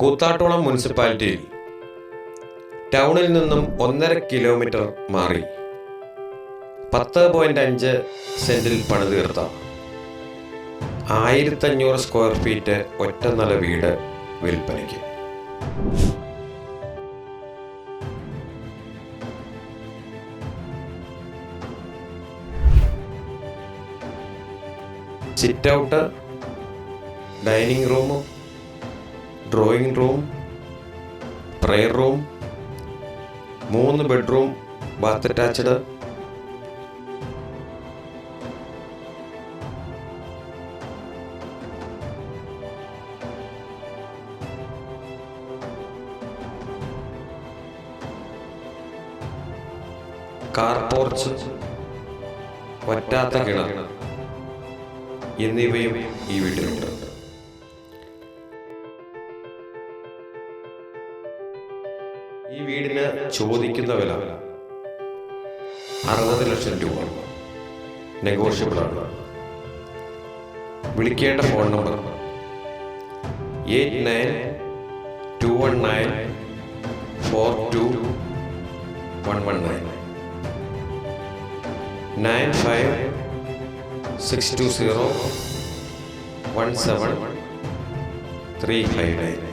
കൂത്താട്ടോളം മുനിസിപ്പാലിറ്റിയിൽ ടൗണിൽ നിന്നും ഒന്നര കിലോമീറ്റർ മാറി. പത്ത് പോയിന്റ് അഞ്ച് സെന്റിൽ പണിതീർത്ത ആയിരത്തഞ്ഞൂറ് സ്ക്വയർ ഫീറ്റ് ഒറ്റ നില വീട് വിൽപ്പനയ്ക്ക്. Sit out dining room drawing room prayer room മൂന്ന് bedroom bath attached car porch പറ്റാത്ത കിണർ. എന്നിവയും ഈ വീട്ടിലുണ്ട്. ഈ വീടിന് ചോദിക്കുന്ന വില അറുപത് ലക്ഷം രൂപ. നെഗോഷ്യബിൾ ആണ്. വിളിക്കേണ്ട phone number eight nine two one nine four two one one nine nine five six two zero one seven three five nine